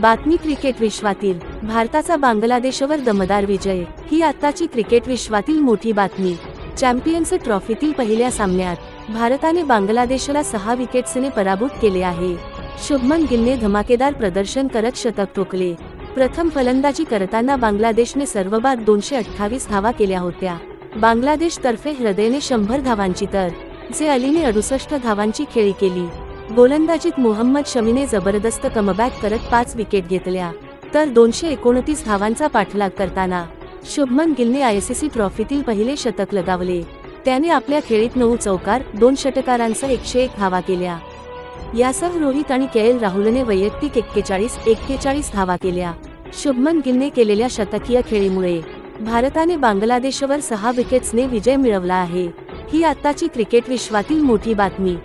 बातमी क्रिकेट विश्वातील भारताचा बांगलादेशवर दमदार विजय ही आत्ताची क्रिकेट विश्वातील मोठी बातमी. चॅम्पियन्स ट्रॉफीतील पहिल्या सामन्यात भारताने बांगलादेशला सहा विकेट्सने पराभूत केले आहे. शुभमन गिलने धमाकेदार प्रदर्शन करत शतक ठोकले. प्रथम फलंदाजी करताना बांगलादेशने सर्वबाद दोनशे अठ्ठावीस धावा केल्या होत्या. बांगलादेश तर्फे हृदयने शंभर धावांची तर जे अलीने अडुसष्ट धावांची खेळी केली. गोलंदाजीत मोहम्मद शमीने जबरदस्त कमबॅक करत पाच विकेट घेतल्या. तर दोनशे एकोणतीस धावांचा पाठलाग करताना शुभमन गिलने आयसीसी ट्रॉफीतील पहिले शतक लगावले. त्याने आपल्या खेळीत नऊ चौकार दोन षटकारांसह एकशे एक धावा केल्या. यासह रोहित आणि के एल राहुलने वैयक्तिक एक्केचाळीस एक्केचाळीस धावा केल्या. शुभमन गिलने केलेल्या शतकीय खेळीमुळे भारताने बांगलादेशवर सहा विकेट्सने विजय मिळवला आहे. ही आत्ताची क्रिकेट विश्वातील मोठी बातमी.